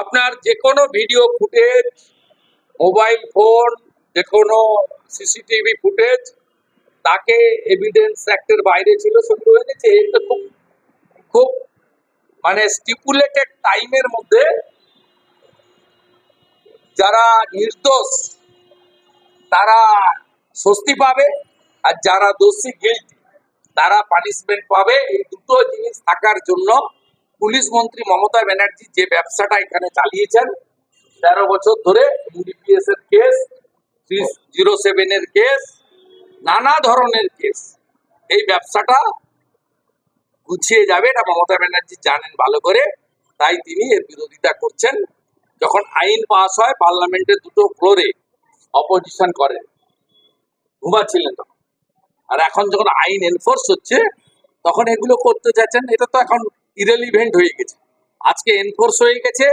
আপনার যে কোনো ভিডিও ফুটেজ মোবাইল ফোন যে কোনো সিসিটিভি ফুটেজ তাকে এভিডেন্স অ্যাক্টের বাইরে ছিল সেগুলো হয়ে গেছে। এটা খুব খুব মানে স্টিপুলেটেড টাইমের মধ্যে যারা নির্দোষ, তারা স্বস্তি পাবে আর যারা দোষী গিল্টি তারা পানিশমেন্ট পাবে। এই দুটো জিনিস থাকার জন্য পুলিশ মন্ত্রী মমতা ব্যানার্জি যে ব্যবসাটা এখানে চালিয়েছেন, তেরো বছর ধরে ইউডিপিএস এর কেস জিরো সেভেনের কেস, নানা ধরনের কেস। এই ব্যবসাটা গুছিয়ে যাবে, এটা মমতা ব্যানার্জি জানেন ভালো করে, তাই তিনি এর বিরোধিতা করছেন। যখন আইন পাস হয়, পার্লামেন্টের দুটো ফ্লোরে অপোজিশন করেন। ঘুমাচ্ছিলেন তখন। আর এখন যখন আইন এনফোর্স হচ্ছে, তখন এগুলো করতে চাচ্ছেন এটা তো এখন ইরেলিভেন্ট হয়ে গেছে। আজকে এনফোর্স হয়ে গেছে।